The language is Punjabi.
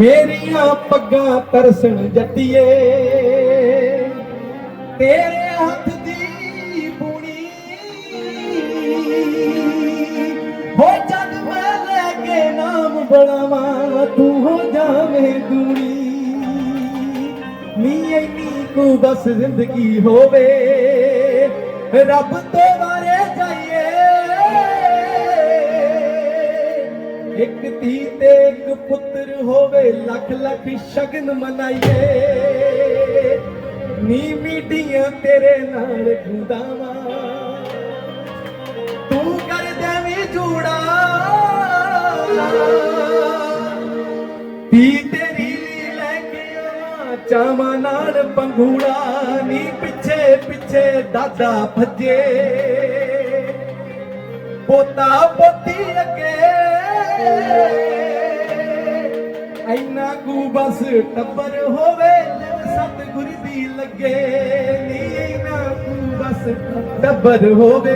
ਮੇਰੀਆਂ ਪੱਗਾਂ ਤਰਸਣ ਜੱਟੀਏ। ਤੇਰੇ ਹੱਥ ਦੀ ਬੁਣੀ। ਹੋ ਜਦ ਮੈਂ ਲੈ ਕੇ ਨਾਮ ਬਣਾਵਾਂ, ਤੂੰ ਹੋ ਜਾਵੇਂ ਦੂਣੀ। ਨੀ ਇੰਨੀ ਕੁ ਬਸ ਜ਼ਿੰਦਗੀ ਹੋਵੇ, ਰੱਬ ਤੋਂ ਵਾਰੇ ਜਾਈਏ। ਇੱਕ ਧੀ ਤੇ ਇੱਕ ਪੁੱਤਰ ਹੋਵੇ, ਲੱਖ ਲੱਖ ਸ਼ਗਨ ਮਨਾਈਏ। ਨੀ ਮੀਟੀਆਂ ਤੇਰੇ ਨਾਲ ਗੁੰਦਾਵਾ ਤੂੰ ਕਰ ਦੇਵੀਂ ਜੂੜਾ। ਧੀ ਤੇਰੀ ਲੈ ਕੇ ਆਵਾਂ, ਚਾਵਾਂ ਨਾਲ ਪੰਘੂੜਾ ਨੀ ਪਿੱਛੇ ਪਿੱਛੇ ਦਾਦਾ ਭੱਜੇ। ਪੋਤਾ ਪੋਤੀ ਅੱਗੇ ਐਨਾ ਕੂ ਬਸ ਟੱਬਰ ਹੋਵੇ ਸਤਿਗੁਰ ਦੀ ਲੱਗੇ ਨੀ ਐਨਾ ਕੁ ਬਸ ਟੱਬਰ ਹੋਵੇ।